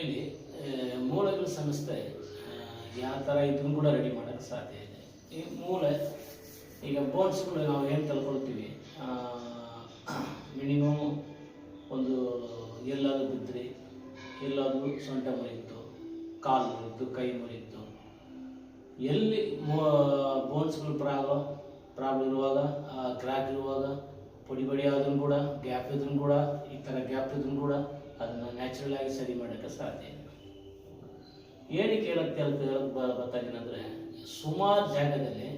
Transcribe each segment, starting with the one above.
ಆ, ಮೂಳೆಗಳ ಸಂಸ್ಥೆ ಯಾವ ಥರ ಇದನ್ನು ಕೂಡ ರೆಡಿ ಮಾಡೋಕ್ಕೆ ಸಾಧ್ಯ ಇದೆ. ಈ ಮೂಳೆ ಈಗ ಬೋನ್ಸ್ಗಳು ನಾವು ಏನು ತಲ್ಕೊಳ್ತೀವಿ ಮಿನಿಮಮ್ ಒಂದು ಎಲ್ಲಾದರೂ ಬಿದ್ದರೆ ಎಲ್ಲಾದರೂ ಸೊಂಟ ಮುರಿಯಿತು ಕಾಲು ಮುರಿಯಿತು ಕೈ ಮುರಿಯಿತು ಎಲ್ಲಿ ಬೋನ್ಸ್ಗಳು ಪ್ರಾಬ್ಲಮ್ ಪ್ರಾಬ್ಲಮ್ ಇರುವಾಗ ಕ್ರ್ಯಾಕ್ ಇರುವಾಗ ಪುಡಿ ಆದ್ರೂ ಕೂಡ ಗ್ಯಾಪ್ ಇದ್ರೂ ಕೂಡ ಈ ಥರ ಗ್ಯಾಪ್ ಇದ್ರೂ ಕೂಡ ಅದನ್ನು ನ್ಯಾಚುರಲ್ ಆಗಿ ಸರಿ ಮಾಡೋಕ್ಕೆ ಸಾಧ್ಯ ಇಲ್ಲ. ಏನಕ್ಕೆ ಹೇಳಕ್ಕೆ ಹೇಳಕ್ಕೆ ಹೇಳಕ್ಕೆ ಬ- ಬರ್ತಾ ಸುಮಾರು ಜಾಗದಲ್ಲಿ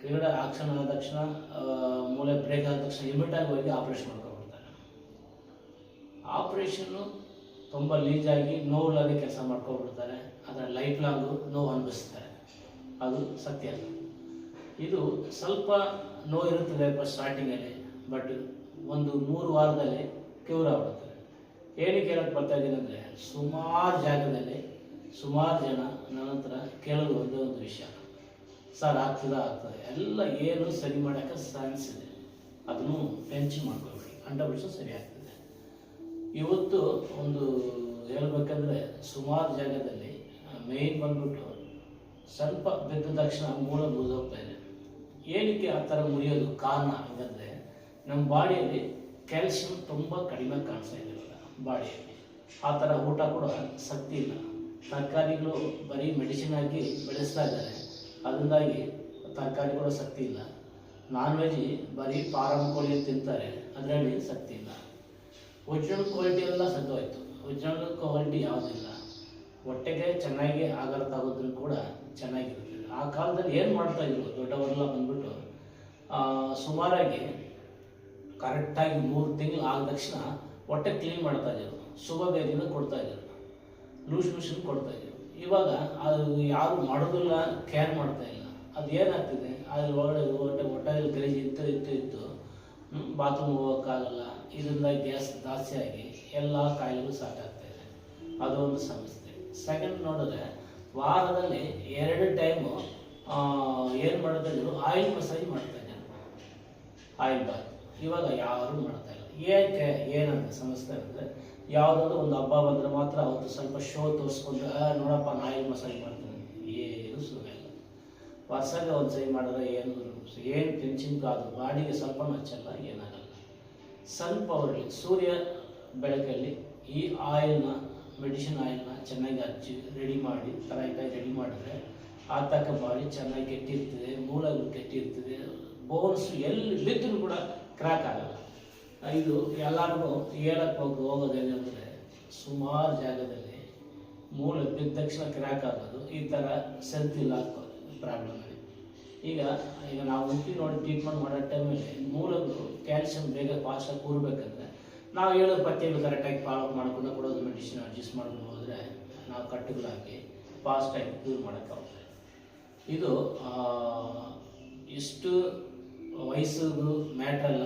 ಕ್ರೀಡೆ ಆಕ್ಷನ್ ಆದ ತಕ್ಷಣ ಮೂಳೆ ಬ್ರೇಕ್ ಆದ ತಕ್ಷಣ ಇಮಿಡಿಯಾಗಿ ಹೋಗಿ ಆಪ್ರೇಷನ್ ಮಾಡ್ಕೊಂಡ್ಬಿಡ್ತಾರೆ ಆಪ್ರೇಷನ್ನು ತುಂಬ ಲೀಜಾಗಿ ನೋವಿಲ್ಲದೆ ಕೆಲಸ ಮಾಡ್ಕೊಂಡ್ಬಿಡ್ತಾರೆ ಅದರ ಲೈಫ್ ಲಾಂಗು ನೋವು ಅನುಭವಿಸ್ತಾರೆ. ಅದು ಸತ್ಯ ಅಲ್ಲ. ಇದು ಸ್ವಲ್ಪ ನೋವು ಇರುತ್ತದೆ ಸ್ಟಾರ್ಟಿಂಗಲ್ಲಿ ಬಟ್ ಒಂದು ಮೂರು ವಾರದಲ್ಲಿ ಕ್ಯೂರ್ ಆಗ್ಬಿಡುತ್ತದೆ ಏನಕ್ಕೆ ಹೇಳಕ್ಕೆ ಬರ್ತಾ ಇದ್ದೀನಿ ಅಂದರೆ ಸುಮಾರು ಜಾಗದಲ್ಲಿ ಸುಮಾರು ಜನ ನನ್ನ ಹತ್ರ ಕೇಳೋದು ಒಂದೇ ಒಂದು ವಿಷಯ. ಸರ್, ಆಗ್ತದ ಆಗ್ತದೆ ಎಲ್ಲ ಏನು ಸರಿ ಮಾಡೋಕ್ಕೆ ಸೈನ್ಸ್ ಇದೆ ಅದನ್ನು ಪೆಂಚ್ ಮಾಡ್ಕೊಳ್ಬೇಡಿ. ಹಂಡ್ರೆಡ್ ಸರಿ ಆಗ್ತದೆ. ಇವತ್ತು ಒಂದು ಹೇಳ್ಬೇಕಂದ್ರೆ ಸುಮಾರು ಜಾಗದಲ್ಲಿ ಮೇಯ್ನ್ ಬಂದ್ಬಿಟ್ಟು ಸ್ವಲ್ಪ ಬಿದ್ದ ತಕ್ಷಣ ಮೂಲ ಮುರಿದೋಗ್ತಾ ಇದೆ. ಏನಕ್ಕೆ ಆ ಥರ ಮುರಿಯೋದು ಕಾರಣ? ಹಂಗಂದ್ರೆ ನಮ್ಮ ಬಾಡಿಯಲ್ಲಿ ಕ್ಯಾಲ್ಸಿಯಂ ತುಂಬ ಕಡಿಮೆ ಕಾಣಿಸ್ತಾ ಇದೆ. ಬಾಡಿಯಲ್ಲಿ ಆ ಥರ ಊಟ ಕೂಡ ಶಕ್ತಿ ಇಲ್ಲ. ತರಕಾರಿಗಳು ಬರೀ ಮೆಡಿಸಿನ್ ಹಾಕಿ ಬೆಳೆಸ್ತಾ ಇದ್ದಾರೆ. ಅದರಿಂದಾಗಿ ಕೂಡ ಶಕ್ತಿ ಇಲ್ಲ. ನಾನ್ ವೆಜ್ ಬರೀ ಫಾರಂ ಕೋಳಿ ತಿಂತಾರೆ. ಅದರಲ್ಲಿ ಶಕ್ತಿ ಇಲ್ಲ. ಒರಿಜಿನಲ್ ಕ್ವಾಲಿಟಿ ಎಲ್ಲ ಸತ್ತೋಯ್ತು. ಒರಿಜಿನಲ್ ಕ್ವಾಲಿಟಿ ಯಾವುದಿಲ್ಲ ಹೊಟ್ಟೆಗೆ ಚೆನ್ನಾಗಿ ಆಗಾರ ತಗೋದ್ರೂ ಕೂಡ ಚೆನ್ನಾಗಿರುತ್ತೆ. ಆ ಕಾಲದಲ್ಲಿ ಏನು ಮಾಡ್ತಾ ಇದ್ರು ದೊಡ್ಡವರೆಲ್ಲ ಬಂದ್ಬಿಟ್ಟು ಸುಮಾರಾಗಿ ಕರೆಕ್ಟಾಗಿ ಮೂರು ತಿಂಗಳು ಆದ ತಕ್ಷಣ ಹೊಟ್ಟೆ ಕ್ಲೀನ್ ಮಾಡ್ತಾ ಇದ್ರು. ಶುಭ ಬೇದಿನ ಕೊಡ್ತಾ ಇದ್ರು. ಲೂಸ್ ಮಿಷನ್ ಕೊಡ್ತಾ ಇದ್ರು. ಇವಾಗ ಅದು ಯಾರು ಮಾಡೋದಿಲ್ಲ ಕೇರ್ ಮಾಡ್ತಾ ಇಲ್ಲ. ಅದು ಏನಾಗ್ತಿದೆ? ಅದ್ರ ಒಳಗಡೆ ಹೊಟ್ಟೆ ಹೊಟ್ಟೆ ಗಲೀಜು ಇತ್ತು ಇತ್ತು ಇತ್ತು. ಬಾತ್ರೂಮ್ ಹೋಗೋಕ್ಕಾಗಲ್ಲ ಇದರಿಂದ ಗ್ಯಾಸ್ ಜಾಸ್ತಿ ಆಗಿ ಎಲ್ಲ ಕಾಯಿಲೆಗಳು ಸಾಕಾಗ್ತಾ ಇದೆ. ಅದೊಂದು ಸಮಸ್ಯೆ. ಸೆಕೆಂಡ್ ನೋಡಿದ್ರೆ ವಾರದಲ್ಲಿ ಎರಡು ಟೈಮು ಏನು ಮಾಡ್ತಾ ಆಯಿಲ್ ಮಸಾಜ್ ಮಾಡ್ತಾ ಇದ್ದಾರೆ. Oil bath. ಇವಾಗ ಯಾರು ಮಾಡ್ತಾ ಏಕೆ ಏನಂತ ಸಮಸ್ಯೆ ಅಂದರೆ ಯಾವುದಾದ್ರು ಒಂದು ಹಬ್ಬ ಬಂದರೆ ಮಾತ್ರ ಅವತ್ತು ಸ್ವಲ್ಪ ಶೋ ತೋರಿಸ್ಕೊಂಡು "ಆ, ನೋಡಪ್ಪ ನಾ ಆಯಿಲ್ ಮಸಾಜ್ ಮಾಡ್ತೀನಿ. ಏನು ಸುಖ ಇಲ್ಲ. ವರ್ಷಕ್ಕೆ ಒಂದು ಸೈ ಮಾಡಿದ್ರೆ ಏನು ಏನು ಟೆನ್ಷನ್ ಕಾದು ಬಾಡಿಗೆ ಸ್ವಲ್ಪ ಹಚ್ಚಲ್ಲ ಏನಾಗಲ್ಲ. ಸ್ವಲ್ಪ ಅವರಲ್ಲಿ ಸೂರ್ಯ ಬೆಳಕಲ್ಲಿ ಈ ಆಯಿಲ್ನ ಮೆಡಿಸಿನ್ ಆಯಿಲ್ನ ಚೆನ್ನಾಗಿ ಹಚ್ಚಿ ರೆಡಿ ಮಾಡಿ ತರಕಾರಿ ರೆಡಿ ಮಾಡಿದ್ರೆ ಆ ತಕ್ಕ ಬಾಡಿ ಚೆನ್ನಾಗಿ ಕೆಟ್ಟಿರ್ತದೆ ಮೂಳೆಗಳು ಕೆಟ್ಟಿರ್ತದೆ ಬೋನ್ಸ್ ಎಲ್ಲಿ ಬಿದ್ದರೂ ಕೂಡ ಕ್ರ್ಯಾಕ್ ಆಗಲ್ಲ. ಇದು ಎಲ್ಲರಿಗೂ ಹೇಳಕ್ಕೆ ಹೋಗಿ ಹೋಗೋದೇನೆಂದರೆ ಸುಮಾರು ಜಾಗದಲ್ಲಿ ಮೂಳೆ ಬಿದ್ದ ತಕ್ಷಣ ಕ್ರ್ಯಾಕ್ ಆಗೋದು, ಈ ಥರ ಸೆಂತಿಲ್ಲ ಪ್ರಾಬ್ಲಮ್ ಈಗ ಈಗ ನಾವು ಹುಟ್ಟಿ ನೋಡಿ ಟ್ರೀಟ್ಮೆಂಟ್ ಮಾಡೋ ಟೈಮಲ್ಲಿ ಮೂಲಗಳು ಕ್ಯಾಲ್ಸಿಯಂ ಬೇಗ ಫಾಸ್ಟಾಗಿ ಕೂರ್ಬೇಕಂದ್ರೆ ನಾವು ಹೇಳೋ ಪಥ್ಯಗಳು ಕರೆಕ್ಟಾಗಿ ಫಾಲೋ ಮಾಡ್ಕೊಂಡು ಕೊಡೋದು ಮೆಡಿಸಿನ್ ಅಡ್ಜಸ್ಟ್ ಮಾಡ್ಕೊಂಡು ಹೋದರೆ ನಾವು ಕಟ್ಟುಗಳು ಹಾಕಿ ಫಾಸ್ಟಾಗಿ ಕ್ಯೂರ್ ಮಾಡೋಕ್ಕಾಗುತ್ತೆ ಇದು ಇಷ್ಟು ವಯಸ್ಸಿಗೂ ಮ್ಯಾಟ್ರಲ್ಲ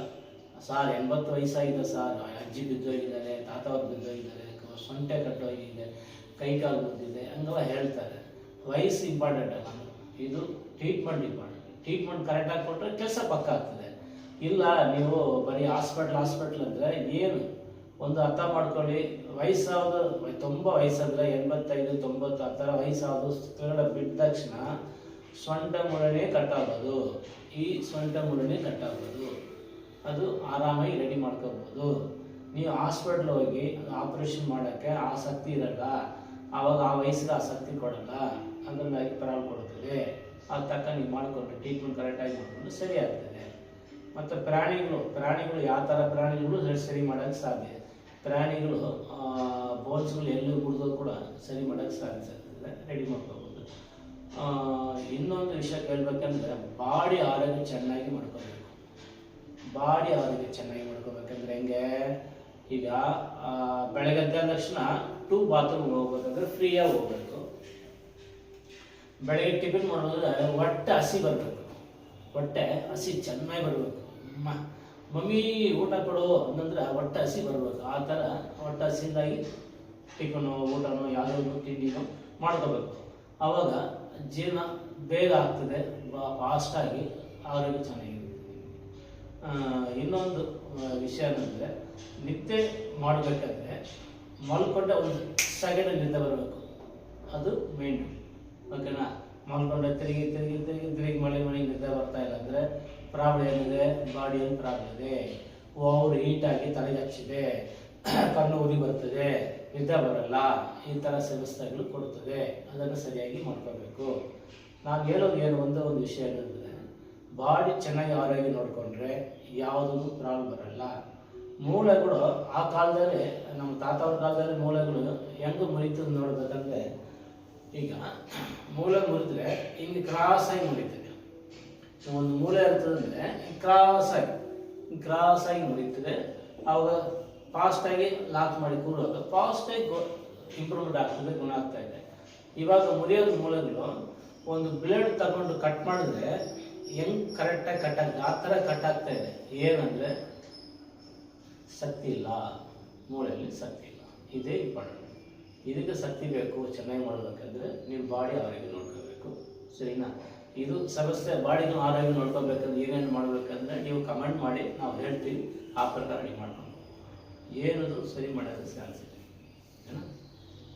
ಸಾರ್ ಎಂಬತ್ತು ವಯಸ್ಸಾಗಿದೆ ಸಾರ್ ಅಜ್ಜಿ ಬಿದ್ದೋಗಿದ್ದಾರೆ ತಾತ ಅವ್ರು ಬಿದ್ದೋಗಿದ್ದಾರೆ, ಸೊಂಟೆ ಕಟ್ಟೋಗಿದೆ, ಕೈ ಕಾಲು ಬಿದ್ದಿದೆ ಹಂಗೆಲ್ಲ ಹೇಳ್ತಾರೆ. ವಯಸ್ಸು ಇಂಪಾರ್ಟೆಂಟ್ ಅಲ್ಲ. ಇದು ಟ್ರೀಟ್ಮೆಂಟ್ ಇಂಪಾರ್ಟೆಂಟ್ ಟ್ರೀಟ್ಮೆಂಟ್ ಕರೆಕ್ಟಾಗಿ ಕೊಟ್ಟರೆ ಕೆಲಸ ಪಕ್ಕ ಆಗ್ತದೆ. ಇಲ್ಲ, ನೀವು ಬರೀ ಹಾಸ್ಪಿಟ್ಲ್ ಹಾಸ್ಪಿಟ್ಲ್ ಅಂದರೆ ಏನು? ಒಂದು ಅರ್ಥ ಮಾಡ್ಕೊಳ್ಳಿ. ವಯಸ್ಸಾದ ತುಂಬ ವಯಸ್ಸಾದರೆ ಎಂಬತ್ತೈದು, ತೊಂಬತ್ತು, ಆ ಥರ ವಯಸ್ಸಾದ ಕೆಳಗಡೆ ಬಿದ್ದ ತಕ್ಷಣ ಸೊಂಟ ಮುಳನೆ ಕಟ್ಟಾಗೋದು ಈ ಸೊಂಟ ಮುಳನೆ ಕಟ್ಟಾಗೋದು ಅದು ಆರಾಮಾಗಿ ರೆಡಿ ಮಾಡ್ಕೋಬೋದು. ನೀವು ಹಾಸ್ಪಿಟ್ಲ್ ಹೋಗಿ ಆಪ್ರೇಷನ್ ಮಾಡೋಕ್ಕೆ ಆಸಕ್ತಿ ಇರಲ್ಲ. ಆವಾಗ ಆ ವಯಸ್ಸಿಗೆ ಆಸಕ್ತಿ ಕೊಡಲ್ಲ. ಅದರಿಂದಾಗಿ ಪ್ರಾಬ್ಲಮ್ ಕೊಡ್ತದೆ. ಅದು ತಕ್ಕ ನೀವು ಮಾಡಿಕೊಂಡು ಟ್ರೀಟ್ಮೆಂಟ್ ಕರೆಕ್ಟಾಗಿ ಮಾಡಿಕೊಂಡು ಸರಿ ಆಗ್ತದೆ. ಮತ್ತು ಪ್ರಾಣಿಗಳು ಪ್ರಾಣಿಗಳು ಯಾವ ಥರ ಪ್ರಾಣಿಗಳು ಸರಿ- ಮಾಡೋಕ್ಕೆ ಸಾಧ್ಯ. ಪ್ರಾಣಿಗಳು ಬೋನ್ಸ್ಗಳು ಎಲ್ಲೂ ಮುರಿದೋ ಕೂಡ ಸರಿ ಮಾಡೋಕ್ಕೆ ಸಾಧ್ಯ ರೆಡಿ ಮಾಡ್ಕೋಬೋದು. ಇನ್ನೊಂದು ವಿಷಯ ಕೇಳಬೇಕಂದ್ರೆ ಬಾಡಿ ಆರೋಗ್ಯ ಚೆನ್ನಾಗಿ ಮಾಡ್ಕೋಬೇಕು ಬಾಡಿ ಆರೋಗ್ಯ ಚೆನ್ನಾಗಿ ಮಾಡ್ಕೋಬೇಕಂದ್ರೆ ಹೆಂಗೆ? ಈಗ ಬೆಳಗ್ಗೆ ಎದ್ದ ತಕ್ಷಣ ಟೂ ಬಾತ್ರೂಮ್ ಹೋಗ್ಬೇಕಂದ್ರೆ ಫ್ರೀಯಾಗಿ ಹೋಗ್ಬೇಕು. ಬೆಳಗ್ಗೆ ಟಿಫಿನ್ ಮಾಡೋದ್ರೆ ಹೊಟ್ಟೆ ಹಸಿ ಬರಬೇಕು. ಹೊಟ್ಟೆ ಹಸಿ ಚೆನ್ನಾಗಿ ಬರಬೇಕು. ಮಮ್ಮಿ ಊಟ ಕೊಡು ಅಂತಂದ್ರೆ ಹೊಟ್ಟೆ ಹಸಿ ಬರಬೇಕು. ಆ ಥರ ಹೊಟ್ಟೆ ಹಸಿಯಿಂದಾಗಿ ಟಿಫನು ಊಟನೋ ಯಾವುದೋ ತಿಂಡಿನೋ ಮಾಡ್ಕೋಬೇಕು. ಆವಾಗ ಜೀರ್ಣ ಬೇಗ ಆಗ್ತದೆ ಫಾಸ್ಟಾಗಿ ಆರೋಗ್ಯ ಚೆನ್ನಾಗಿರುತ್ತೆ. ಆ, ಇನ್ನೊಂದು ವಿಷಯ ಏನಂದರೆ ನಿದ್ದೆ ಮಾಡಬೇಕಾದ್ರೆ ಮಲ್ಕೊಂಡ ಒಂದು ಸಗಣ ನಿದ್ದೆ ಬರಬೇಕು. ಅದು ಮೇನ್ ಓಕೆನಾ? ಮಲ್ಕೊಂಡ ತಿರುಗಿ ತಿರುಗಿ ತಿರುಗಿ ತಿರುಗಿ ಮಳೆ ಮಳೆ, ನಿದ್ದೆ ಬರ್ತಾ ಇಲ್ಲ ಅಂದರೆ ಪ್ರಾಬ್ಲಮ್ ಏನಿದೆ? ಬಾಡಿಯಲ್ಲಿ ಪ್ರಾಬ್ಲಮ್ ಇದೆ. ಓವರ್ ಹೀಟಾಗಿ ತಲೆಗೆ ಹಚ್ಚಿದೆ. ಕಣ್ಣು ಉರಿ ಬರ್ತದೆ. ನಿದ್ದೆ ಬರಲ್ಲ. ಈ ಥರ ಸಮಸ್ಯೆಗಳು ಕೊಡ್ತದೆ. ಅದನ್ನು ಸರಿಯಾಗಿ ಮಾಡ್ಕೋಬೇಕು. ನಾವು ಹೇಳೋದು ಏನು? ಒಂದು ಒಂದು ವಿಷಯ ಏನಂದರೆ ಬಾಡಿ ಚೆನ್ನಾಗಿ ಆರೋಗ್ಯ ನೋಡಿಕೊಂಡ್ರೆ ಯಾವುದೂ ಪ್ರಾಬ್ಲಮ್ ಬರಲ್ಲ. ಮೂಳೆಗಳು ಆ ಕಾಲದಲ್ಲಿ, ನಮ್ಮ ತಾತವ್ರ ಕಾಲದಲ್ಲಿ ಮೂಳೆಗಳು ಹೆಂಗೆ ಮುರಿತು ನೋಡ್ಬೇಕಂದ್ರೆ, ಈಗ ಮೂಳೆ ಮುರಿದ್ರೆ ಹಿಂಗೆ ಕ್ರಾಸಾಗಿ ಮುರಿತದೆ. ಒಂದು ಮೂಳೆ ಅಂತಂದ್ರೆ ಕ್ರಾಸ್ ಆಗಿ ಕ್ರಾಸ್ ಆಗಿ ಮುರಿತದೆ. ಅವಾಗ ಫಾಸ್ಟಾಗಿ ಲಾಕ್ ಮಾಡಿ ಕೂರುವಾಗ ಫಾಸ್ಟಾಗಿ ಇಂಪ್ರೂವ್ಮೆಂಟ್ ಆಗ್ತದೆ, ಗುಣ ಆಗ್ತಾ ಇದೆ. ಇವಾಗ ಮುರಿಯೋದು ಮೂಳೆಗಳು, ಒಂದು ಬ್ಲೇಡ್ ತಗೊಂಡು ಕಟ್ ಮಾಡಿದ್ರೆ ಹೆಂಗ್ ಕರೆಕ್ಟಾಗಿ ಕಟ್ ಆಗ್ತದೆ ಆ ಥರ ಕಟ್ ಆಗ್ತಾ ಇದೆ. ಏನಂದರೆ ಶಕ್ತಿ ಇಲ್ಲ ಮೂಳೆಯಲ್ಲಿ ಶಕ್ತಿ ಇಲ್ಲ ಇದೇ ಇಂಪಾರ್ಟೆಂಟ್ ಇದಕ್ಕೆ ಶಕ್ತಿ ಬೇಕು, ಚೆನ್ನಾಗಿ ಮಾಡಬೇಕಂದ್ರೆ ನಿಮ್ಮ ಬಾಡಿ ಆರೋಗ್ಯ ನೋಡ್ಕೋಬೇಕು. ಸರಿನಾ? ಇದು ಸಮಸ್ಯೆ, ಬಾಡಿನ ಆರೋಗ್ಯ ನೋಡ್ಕೋಬೇಕಂದ್ರೆ ಏನೇನು ಮಾಡಬೇಕಂದ್ರೆ ನೀವು ಕಮೆಂಟ್ ಮಾಡಿ, ನಾವು ಹೇಳ್ತೀವಿ. ಆ ಪ್ರಕಾರ ನೀವು ಮಾಡ್ಕೊಂಡು ಏನದು ಸರಿ ಮಾಡೋದು ಚಾನ್ಸ್